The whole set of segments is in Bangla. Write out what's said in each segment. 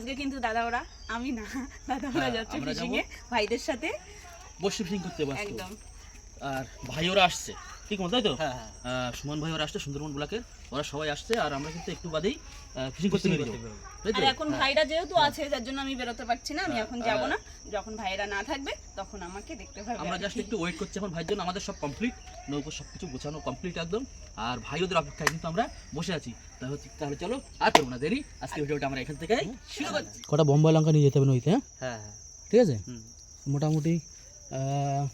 আজকে কিন্তু দাদা ওরা আমি না দাদা ওরা হ্যাঁ, যাচ্ছে ফিশিং এ ভাইদের সাথে। বসে ফিশিং করতে ব্যস্ত। একদম। আর ভাই ওরা আসছে। ঠিক মতো তাই তো? হ্যাঁ হ্যাঁ। সুমন ভাই ওরা আসছে সুন্দরবন ব্লকের ওরা সবাই আসছে আর আমরা কিন্তু একটু বাদেই ফিশিং করতে। বেরোবো। আর এখন ভাইরা যেহেতু আছে যার জন্য আমি বেরোতে পারছি না আমি হ্যাঁ, এখন যাব না। যখন ভাইরা না থাকবে তখন আমাকে দেখতে পাবে আমরা জাস্ট একটু ওয়েট করছি এখন ভাইয়ের জন্য আমাদের সব কমপ্লিট নৌকো সব কিছু গোছানো কমপ্লিট একদম। আর ভাই ওদের অপেক্ষায় কিন্তু আমরা বসে আছি। তাহলে তাহলে চলো আর করব না দেরি। আজকে ভিডিওটা আমরা এখান থেকে শুরু করছি। কটা বোম্বাই লঙ্কা নিয়ে যেতে হবে নইতে হ্যাঁ? হ্যাঁ হ্যাঁ। ঠিক আছে? মোটামুটি আহ,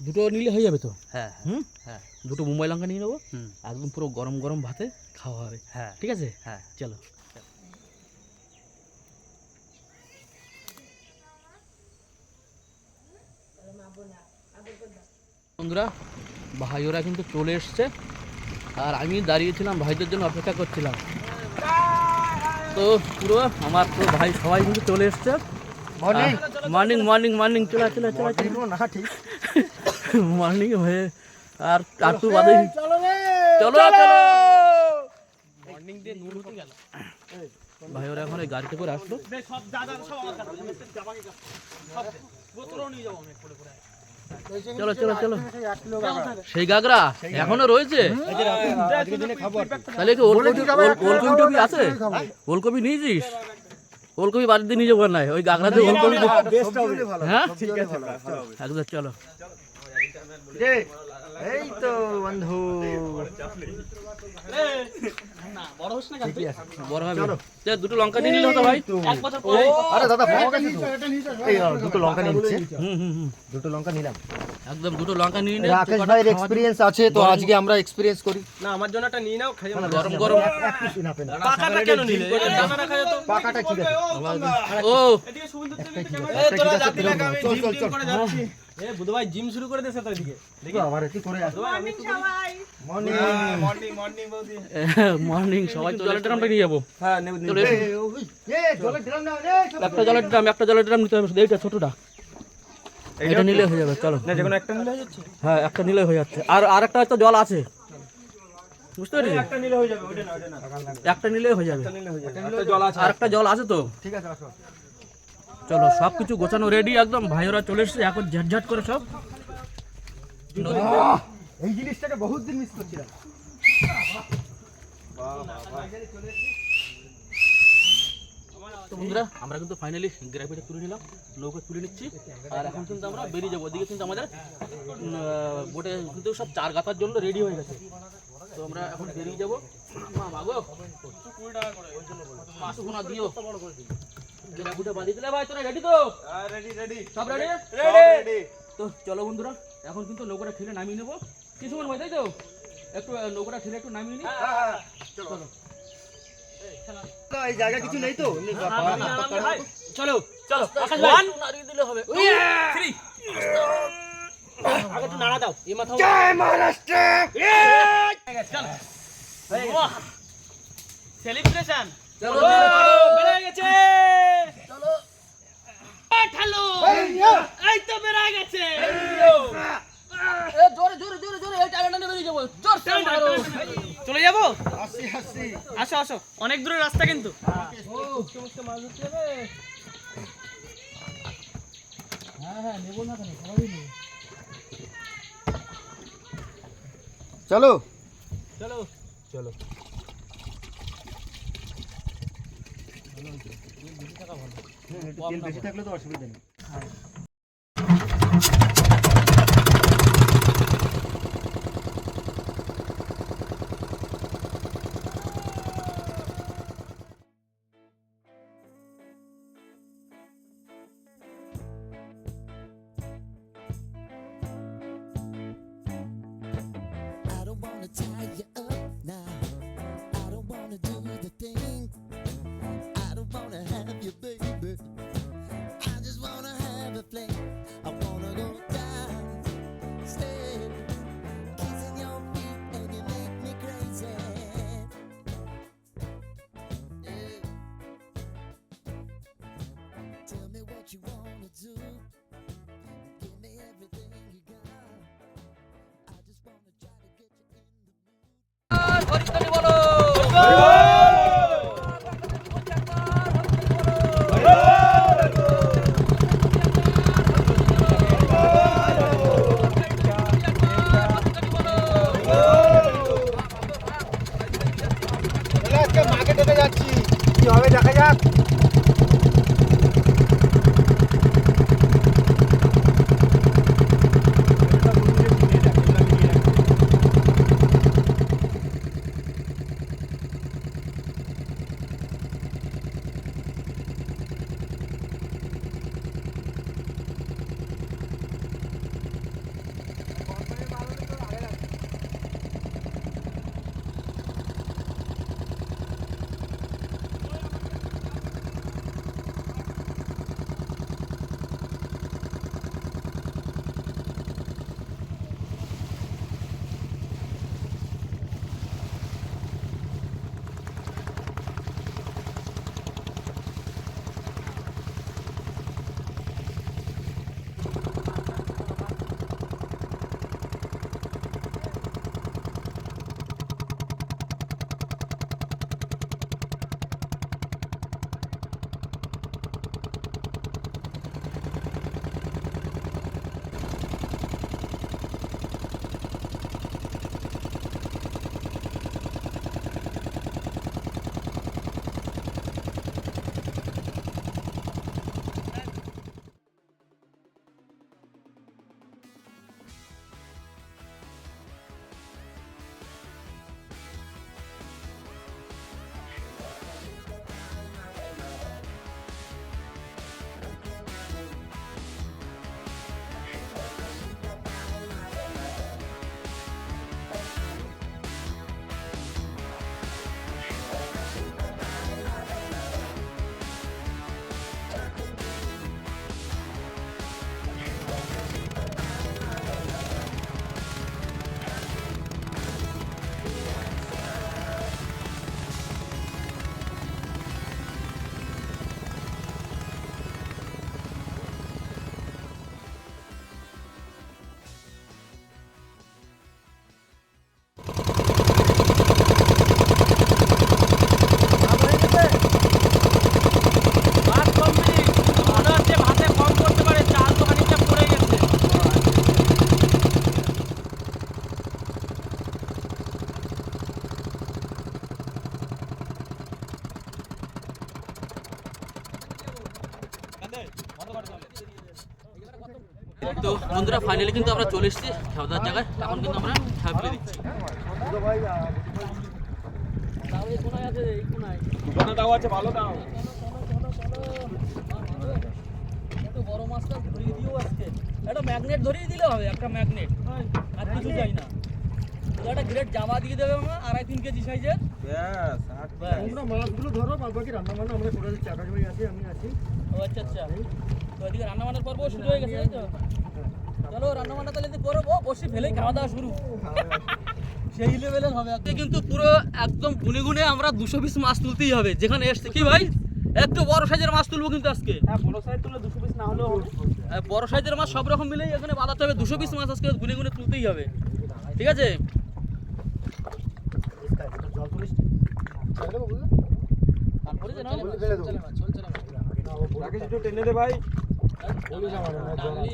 দুটো নিলে হয়ে যাবে তো? হ্যাঁ হুম? হ্যাঁ। দুটো মুম্বাই লঙ্কা নিয়ে নেব। একদম পুরো গরম গরম ভাতে খাওয়া হবে। হ্যাঁ। ঠিক আছে? হ্যাঁ। চলো। বন্ধুরা ভাই ওরা কিন্তু চলে এসছে। আর আমি দাঁড়িয়েছিলাম ভাইদের জন্য অপেক্ষা করছিলাম। তো পুরো আমার তো ভাই সবাই কিন্তু চলে এসছে। মর্নিং মর্নিং মর্নিং চলে চলে চলে না ঠিক। মর্নিং হয়ে আর একটু বাদে চলো চলো মর্নিং দিয়ে নুন হতে গেল। ভাই ওরা এখন এই গাড়িতে করে আসলো। সব দাদা সব আমার কাছে। সব বোতলও নিয়ে যাব আমি পরে পরে চলো চলো চলো। সেই গাগরা এখনও রয়েছে? তাহলে কি ওলকপি টপি আছে? ওলকপি নিয়েছিস? ওলকপি বাড়িতে দিয়ে নিয়ে যাব নাই ওই গাগরা দিয়ে ওলকপি হ্যাঁ? ঠিক একদম চলো। এই তো বন্ধু। বড় হোস না কাঁদবি। বড় হবে। দুটো লঙ্কা নিয়ে নিলে হতো ভাই। এক বছর পরে আরে দাদা পাওয়া গেছে তো। এই নাও, দুটো লঙ্কা নিয়ে নিচ্ছে। হুম হুম হুম দুটো লঙ্কা নিলাম। একদম দুটো লঙ্কা নিয়ে নে। রাকেশ ভাইয়ের খাওয়া- এক্সপিরিয়েন্স আছে তো আজকে আমরা এক্সপিরিয়েন্স করি। না আমার জন্য একটা নিয়ে নাও খাইয়ে গরম গরম। পাকাটা কেন নিলে? ঠিক আছে। ও। এদিকে চল, চল, চল। এ বুধ ভাই জিম শুরু করে দিয়েছে তো এদিকে। দেখি। আবার করে আসো। মর্নিং সবাই। মর্নিং মর্নিং মর্নিং বৌদি। মর্নিং সবাই তো জলের ড্রামটা নিয়ে যাব। হ্যাঁ নেব চলো এসো। এ জলের ড্রাম নাও রে একটা জলের ড্রাম একটা জলের ড্রাম নিতে হবে। শুধু এইটা ছোটটা। এটা নিলে হয়ে যাবে চলো। না যেকোনো একটা নিলে হয়ে যাচ্ছে। হ্যাঁ একটা নিলে হয়ে যাচ্ছে। আর আর একটা হয়তো জল আছে। বুঝতে পেরেছি? একটা নিলে হয়ে যাবে ওটা না ওটা না। একটা নিলে হয়ে যাবে। একটা নিলে হয়ে যাবে। একটা জল আছে। আর একটা জল আছে তো। ঠিক আছে আসো। চলো সব কিছু গোছানো রেডি একদম ভাইয়েরা চলে এসেছে এখন ঝটঝট করে সব এই জিনিসটাকে বহুত দিন মিস করছিলাম তো বন্ধুরা আমরা কিন্তু ফাইনালি গ্রাফিটা তুলে নিলাম নৌকা তুলে নিচ্ছি আর এখন কিন্তু আমরা বেরিয়ে যাব। ওদিকে কিন্তু আমাদের বোটে কিন্তু সব চার গাতার জন্য রেডি হয়ে গেছে। তো আমরা এখন বেরিয়ে যাব। মা মাগো পাঁচশো গোনা দিও। গ্রাফিটা বাঁধিয়ে দিলে ভাই তোরা রেডি তো? রেডি রেডি সব রেডি রেডি তো চলো বন্ধুরা এখন কিন্তু নৌকাটা ঠেলে নামিয়ে নেব। কিছু মনে হয় তাই তো? একটু নৌকাটা ঠেলে একটু নামিয়ে নিই চলো। এই জায়গা কিছু নেই তো? চলো চলো। ওয়ান দিলে হবে। থ্রি আগে একটু নাড়া দাও এই মাথা জয় মহারাষ্ট্র! সেলিব্রেশন চলো। বেড়ে গেছে! ঠালো। এই তো বেড়ে গেছে। জোরে জোরে জোরে জোরে এই টাকা টানে বেরিয়ে যাব। জোর মারো। চলে যাব? হাসি হাসি আসো আসো। অনেক দূরের রাস্তা কিন্তু। চলো। চলো। চলো। তেল বেশি থাকলে তো অসুবিধা নেই। বলো তো বন্ধুরা ফাইনালি কিন্তু আমরা চলে এসেছি খাওয়া দাওয়ার জায়গায়। এখন কিন্তু আমরা খাওয়া ফেলে দিচ্ছি। দোকানে দাও আছে ভালো দাও। বড় মাছটা ধরিয়ে দিও আজকে একটা ম্যাগনেট ধরিয়ে দিলে হবে একটা ম্যাগনেট আর কিছু চাই না। একটা গ্রেট জামা দিয়ে দেবে আমার আড়াই তিন কেজি সাইজের তোমরা মাছগুলো ধরো বাদ বাকি রান্না বান্না আমরা করে দিচ্ছি। ভাই আছে আমি আছি। ও আচ্ছা আচ্ছা। তো এদিকে রান্না বান্নার পর্ব শুরু হয়ে গেছে তাই তো? চলো রান্না বান্না তাহলে যদি করব বসে ফেলেই খাওয়া দাওয়া শুরু। সেই লেভেলের হবে আজকে কিন্তু পুরো একদম গুনে গুনে আমরা দুশো পিস মাছ তুলতেই হবে। যেখানে এসছে কি ভাই? একটু বড় সাইজের মাছ তুলবো কিন্তু আজকে। হ্যাঁ বড় সাইজ তুলে দুশো পিস না হলেও হবে। বড় সাইজের মাছ সব রকম মিলেই এখানে বাঁধাতে হবে। দুশো পিস মাছ আজকে গুনে গুনে তুলতেই হবে। ঠিক আছে? তারপরে যে ভাই।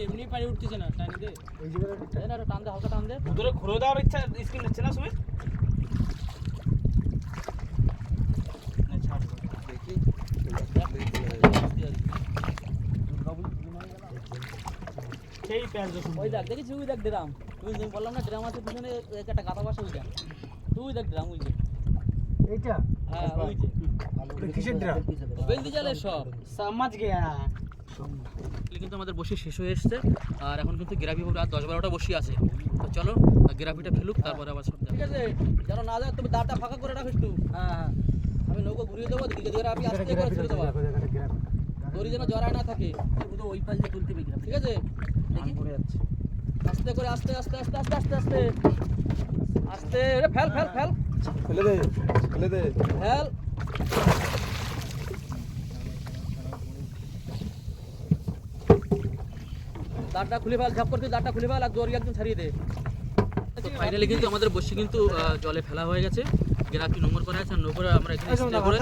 এমনি পানি উঠতেছে না টানি দে। এই জায়গাটা এই না, একটু টান দে হালকা টান দে। ধরে ঘুরে দেওয়ার ইচ্ছা স্কিন নিচ্ছে না সুমিত? সেই প্যাঁচ ওই দেখ দেখেছি ওই দেখ ড্রাম। তুই যে বললাম না ড্রাম আছে পিছনে একটা গাতা বাসা ওই দেখ। তুই দেখ ড্রাম ওই যে। এইটা? হ্যাঁ ওই যে। কিসের ড্রাম? বেলদি জালে সব। সমাজ গেয়া। কিন্তু আমাদের বসে শেষ হয়ে এসছে। আর এখন কিন্তু গ্রাফি আর দশ বারোটা বসি আছে। তো চলো গ্রাফিটা ফেলুক তারপরে আবার সব ঠিক আছে। যেন না যায় তুমি দাঁড়টা ফাঁকা করে রাখো একটু। হ্যাঁ হ্যাঁ। আমি নৌকো ঘুরিয়ে দেবো দিকে দিকে আপনি আস্তে করে ছেড়ে দেবো। দড়ি যেন জড়ায় না থাকে। ওই পাশ দিয়ে তুলতে হবে ঠিক আছে? দেখি। ঘুরে যাচ্ছে। আস্তে করে আস্তে আস্তে আস্তে আস্তে আস্তে আস্তে। আস্তে ফেল ফেল ফেল। ফেলে দে ফেলে দে। ফেল। দাঁড়টা খুলে ফেল ঝাপ করতে দাঁড়টা খুলে ফেল আর দড়ি একদম ছাড়িয়ে দে। ফাইনালি কিন্তু আমাদের বসি কিন্তু জলে ফেলা হয়ে গেছে। গ্রাফি নম্বর করা আছে আর নম্বরে আমরা এখানে স্প্রে করে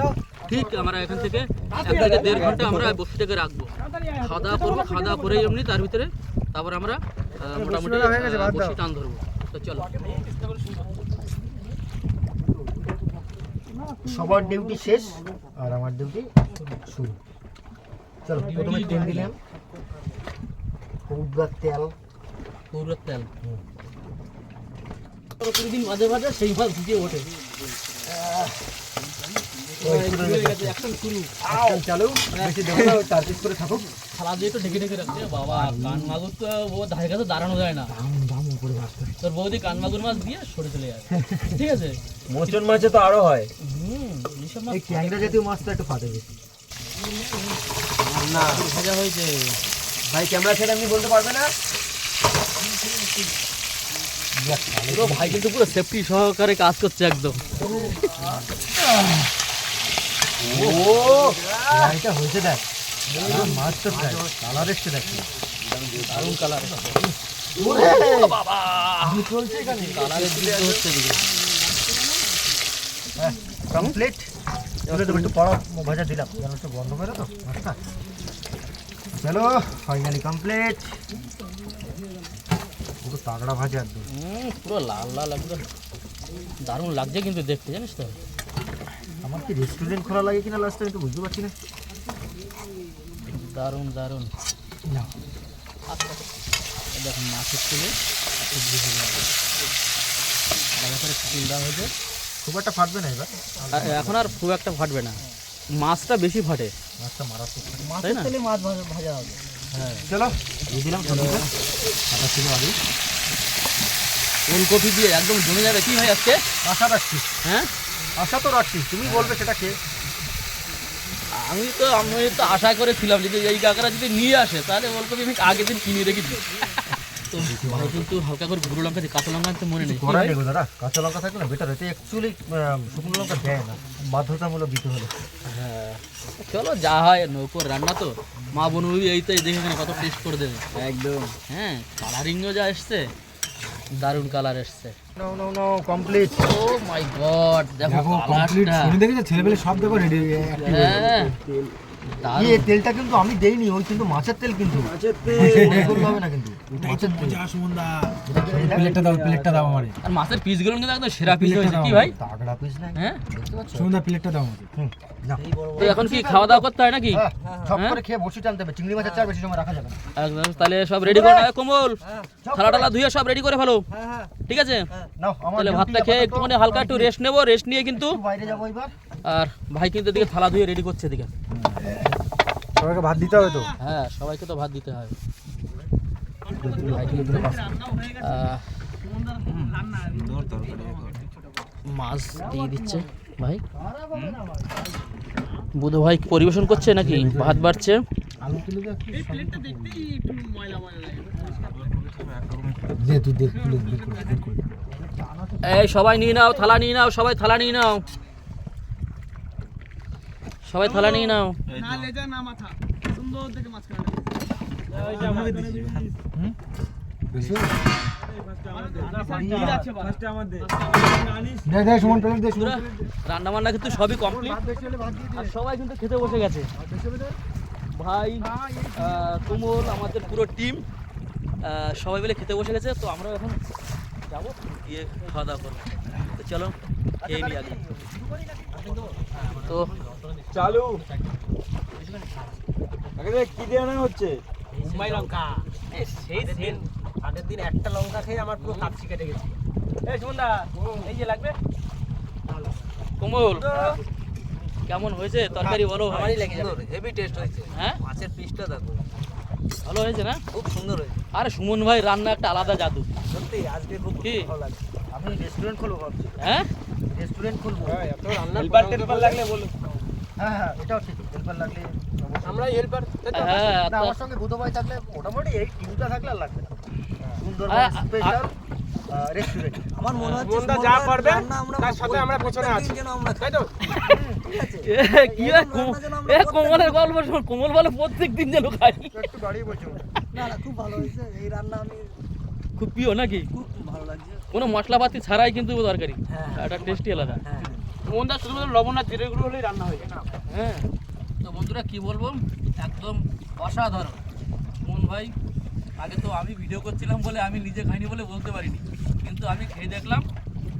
ঠিক আমরা এখান থেকে এক থেকে দেড় ঘণ্টা আমরা বসিটাকে রাখব। খাওয়া দাওয়া করব খাওয়া দাওয়া করে এমনি তার ভিতরে তারপর আমরা মোটামুটি। বসি টান ধরবো। তো চলো। সবার ডিউটি শেষ আর আমার ডিউটি শুরু। চলো প্রথমে তেল দিলাম। হলুদ তেল। পুরো তেল? প্রতিদিন মাঝে মাঝে সেই মাছ ভিজে ওঠে। দাঁড়ানো যায় না। তোর বৌদি কান মাগুর মাছ দিয়ে সরে চলে যায়। ঠিক আছে? মোচন মাছে তো আরও হয়। জাতীয় মাছটা একটু ফাটে বেশি। না ভাজা হয়েছে। ভাই ক্যামেরা ছেড়ে আপনি বলতে পারবে না? পুরো ভাই কিন্তু পুরো সেফটি সহকারে কাজ করছে একদম। ও এটা হয়েছে দেখ। মাছ তো কালার এসছে দেখ। দারুণ কালার বাবা চলছে এখানে? কালারের যুদ্ধ হচ্ছে এদিকে। কমপ্লিট তুলে দেবো একটু পড়া ভাজা দিলাম। একটু বন্ধ করে তো চলো ফাইনালি কমপ্লিট পুরো তাগড়া ভাজা একদম। পুরো লাল লাল একদম। দারুণ লাগছে কিন্তু দেখতে জানিস তো? আমার কি রেস্টুরেন্ট খোলা লাগে কিনা লাস্টে আমি তো বুঝতে পারছি না। দারুণ দারুণ। না। দেখুন মাছের তেলে করে হয়েছে? খুব একটা ফাটবে না এবার। আর এখন আর খুব একটা ফাটবে না। মাছটা বেশি ফাটে। মাছটা মারাত্মক তাই না? মাছ ভাজা ভাজা হবে। হ্যাঁ। চলো। দিয়ে দিলাম আটা ছিল আগে ফুলকপি দিয়ে একদম জমে যাবে। কি ভাই আজকে? আশা রাখছি। হ্যাঁ? আশা তো রাখছি। তুমি বলবে সেটা কে? আমি তো আমি তো আশা করেছিলাম যদি এই কাকারা যদি নিয়ে আসে তাহলে ফুলকপি আমি আগের দিন কিনে রেখেছি তো ভাই কিন্তু হালকা করে গুঁড়ো লঙ্কা কাঁচা লঙ্কা মনে নেই। দাদা। কাঁচা লঙ্কা থাকলে না বেটার অ্যাকচুয়ালি শুকনো লঙ্কা দেয় না। বাধ্যতামূলক দিতে হলো। চলো যা হয় নৌকোর রান্না তো। মা বনুবি এইটাই দেখে এখানে কত টেস্ট করে দেবে। একদম। হ্যাঁ কালারিংও যা এসছে দারুণ কালার এসছে। No no no complete oh my god দেখো কালারটা দেখেছ? ছেলেবেলে সব দেখো রেডি হ্যাঁ। ইয়ে তেলটা কিন্তু আমি দেইনি ওই কিন্তু মাছের তেল কিন্তু। মাছের তেল। হবে না কিন্তু। মাছের তেল। প্লেটটা দাও প্লেটটা দাও আমারে। আর মাছের পিসগুলো কিন্তু একদম সেরা পিস হয়েছে কি ভাই? তাগড়া পিস না হ্যাঁ? দেখতে প্লেটটা দাও আমাকে তো এখন কি খাওয়া দাওয়া করতে হয় নাকি? হ্যাঁ, সব হ্যাঁ? করে খেয়ে বসে টানতে হবে। চিংড়ি মাছের চার বেশি সময় রাখা যাবে একদম তাহলে সব রেডি করে নাও, কমল। থালা টালা ধুয়ে সব রেডি করে ফেলো। ঠিক আছে? তাহলে ভাতটা খেয়ে একটুখানি হালকা একটু রেস্ট নেব রেস্ট নিয়ে কিন্তু বাইরে যাব এবার। আর ভাই কিন্তু এদিকে থালা ধুয়ে রেডি করছে এদিকে। সবাইকে ভাত দিতে হবে তো? হ্যাঁ সবাইকে তো ভাত দিতে হয়। মাছ দিয়ে দিচ্ছে। ভাই? বুধ ভাই পরিবেশন করছে নাকি? ভাত বাড়ছে। এই সবাই নিয়ে নাও থালা নিয়ে নাও সবাই থালা নিয়ে নাও। সবাই থালা নিয়ে নাও। না লেজা না মাথা। সুন্দর দেখে মাছ কাটা রান্না বান্না কিন্তু সবই কমপ্লিট আর সবাই কিন্তু খেতে বসে গেছে। ভাই আমাদের পুরো টিম সবাই মিলে খেতে বসে গেছে। তো আমরা এখন যাব গিয়ে খাওয়া দাওয়া করব। তো চলো খেয়ে নিই আগে। তো চালু। আগে কি দিয়ে আনা হচ্ছে। মুম্বাই লঙ্কা। সেই দিন আগের দিন একটা লঙ্কা খেয়ে আমার পুরো কাপসি কেটে গেছে। এই সুমনদা এই যে লাগবে। কোমল কেমন হয়েছে? তরকারি বলো ভাই হেভি টেস্ট হয়েছে। হ্যাঁ? মাছের পিসটা দেখো। ভালো হয়েছে না? খুব সুন্দর হয়েছে। আরে সুমন ভাই রান্না একটা আলাদা জাদু। সত্যি আজকে খুব কি? ভালো লাগছে। আমি রেস্টুরেন্ট খুলবো ভাবছি। হ্যাঁ? রেস্টুরেন্ট খুলবো। হেল্পার টেল্পার লাগলে বলো হ্যাঁ হ্যাঁ এটাও ঠিক। হেল্পার লাগলে আমরা হেল্পার হ্যাঁ না, আমার সঙ্গে বুধ ভাই থাকলে মোটামুটি এই টিমটা থাকলে আর লাগবে না। সুন্দর আ- আ- স্পেশাল রেস্টুরেন্ট আমার মনে হচ্ছে সুমনদা যা করবে, তার সাথে আমরা পেছনে আছি। প্রত্যেকদিন যেন আমরা তাই তো? ঠিক আছে। এ, কি এ কোমলের গল্প শোন কোমল বলে প্রত্যেক দিন যেন খাই একটু বাড়িয়ে বলছি না না খুব ভালো হয়েছে। এই রান্না আমি খুব প্রিয় নাকি? খুব ভালো লাগছে। কোনো মশলাপাতি ছাড়াই কিন্তু তরকারি। হ্যাঁ। এটা টেস্টি আলাদা। হ্যাঁ। সুমনদা শুধুমাত্র লবণ আর জিরে গুঁড়ো হলেই রান্না হয়ে যায়। হ্যাঁ। তো বন্ধুরা কি বলব? একদম অসাধারণ। মন ভাই আগে তো আমি ভিডিও করছিলাম বলে আমি নিজে খাইনি বলে বলতে পারিনি। কিন্তু আমি খেয়ে দেখলাম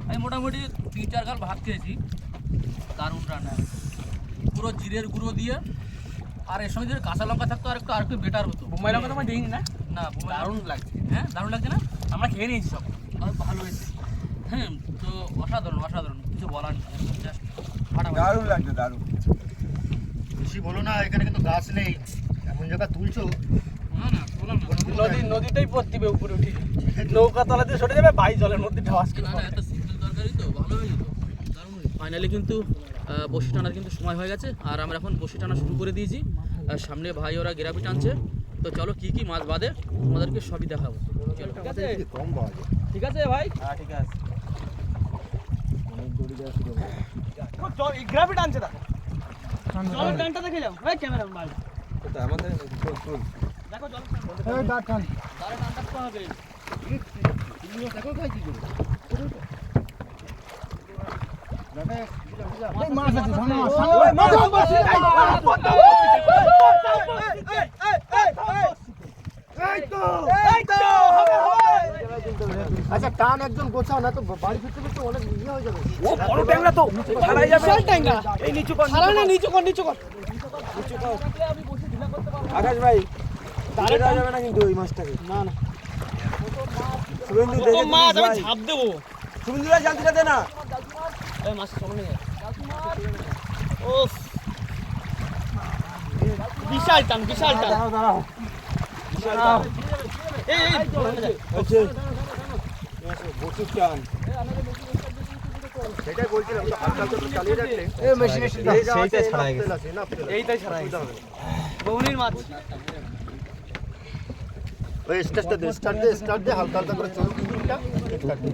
আমি মোটামুটি তিন চার গাল ভাত খেয়েছি। দারুণ রান্না। পুরো জিরের গুঁড়ো দিয়ে আর এর সঙ্গে যদি কাঁচা লঙ্কা থাকতো আর একটু আর একটু বেটার হতো। বোম্বাই লঙ্কা তো আমি দিইনি না? না দারুণ লাগছে। হ্যাঁ দারুণ লাগছে না? আমরা খেয়ে নিয়েছি সব। আর ভালো হয়েছে। হ্যাঁ তো অসাধারণ অসাধারণ। কিছু বলার। দারুণ লাগছে দারুণ। বেশি বলো না এখানে কিন্তু গাছ নেই। এমন জায়গা তুলছো? না না বললাম না। নদী নদীতেই পড়তিবে উপরে উঠি। নৌকা তলাতে সরে যাবে ভাই জলের মধ্যে ঢাস করে তো ভালো হয়ে যেত ফাইনালি কিন্তু বসি টানার কিন্তু সময় হয়ে গেছে। আর আমরা এখন বসি টানা শুরু করে দিয়েছি। আর সামনে ভাই ওরা গেরাপি টানছে। তো চলো কি কি মাছ বাদে তোমাদেরকে সবই দেখাবো। ঠিক আছে। কম পাওয়া ঠিক আছে ভাই? হ্যাঁ ঠিক আছে। গ্রাফিট আনছে দেখো জলের ট্যাঙ্কটা দেখে যাও জল তাহলে টানটা তো হবে আচ্ছা টান একজন গোছাও না তো বাড়ি ফিরতে ফিরতে অনেক ইয়ে হয়ে যাবে। ও বড় ট্যাংরা তো ছাড়াই যাবে বিশাল ট্যাংরা। এই নিচু কর ছাড়া না নিচু কর নিচু কর। আকাশ ভাই তারে দেওয়া যাবে না কিন্তু ওই মাছটাকে। না না। শুভেন্দু দেখে মাছ আমি ঝাপ দেবো। শুভেন্দু ভাই জালতিটা দে না? এই মাছ নিয়ে ও বিশাল টান বিশাল টান। দাঁড়াও দাঁড়াও। এই এই হচ্ছে বসুর টান সেটাই বলছিলাম তো হালকা হালকা একটু চালিয়ে রাখলে এ মেশিন মেশিন সেইটা ছাড়াই গেছে এইটাই ছাড়া বৌনির মাছ ওই স্টার্টটা দে স্টার্ট দে স্টার্ট দে হালকা হালকা করে চল ইঞ্জিনটা স্টার্ট দে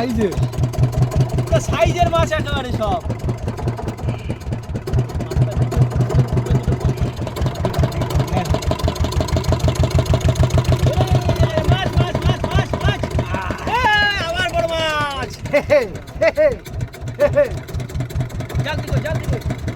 সাইজের সাইজের মাছ একেবারে সব Hey, hey, hey, hey, hey. Jump, jump, jump.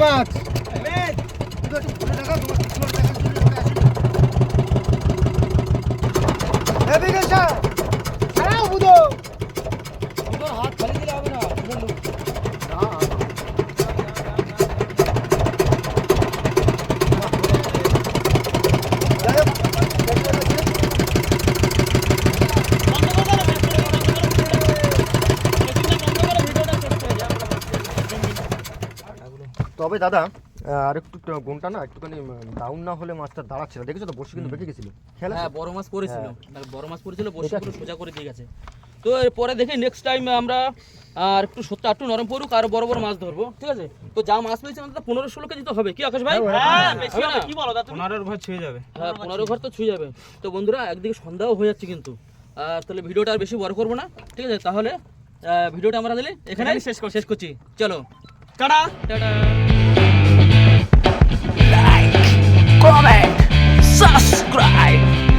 মাছ মেদ একটু ঘুরে দেখা তোমার কিছু একটা দেখা শুরু করে আসি এদিকে এসো ছাড়াও বুঝো তোর হাত খালি দিলে হবে না বুঝো না যাই হোক, দেখতে পাচ্ছি। তবে দাদা আর একটু গুণটা না একটুখানি ডাউন না হলে মাছটা দাঁড়াচ্ছে না দেখেছ তো বসে কিন্তু বেঁকে গেছিল। আছে? হ্যাঁ বড় মাছ পড়েছিল। বড় মাছ পড়েছিল বসে পুরো সোজা করে দিয়ে গেছে। তো এরপরে দেখি নেক্সট টাইম আমরা আর একটু সত্যি একটু নরম পড়ুক আর বড় বড় মাছ ধরবো। ঠিক আছে? তো যা মাছ পেয়েছে আমাদের পনেরো ষোলো কেজি তো হবে। কি আকাশ ভাই? হ্যাঁ না? কি বলো পনেরো ঘর ছুঁয়ে যাবে। হ্যাঁ পনেরো ঘর তো ছুঁয়ে যাবে। তো বন্ধুরা একদিকে সন্ধ্যাও হয়ে যাচ্ছে কিন্তু। আর তাহলে ভিডিওটা আর বেশি বড় করব না। ঠিক আছে? তাহলে ভিডিওটা আমরা দিলে এখানে শেষ শেষ করছি। চলো। Tata tata comment, subscribe.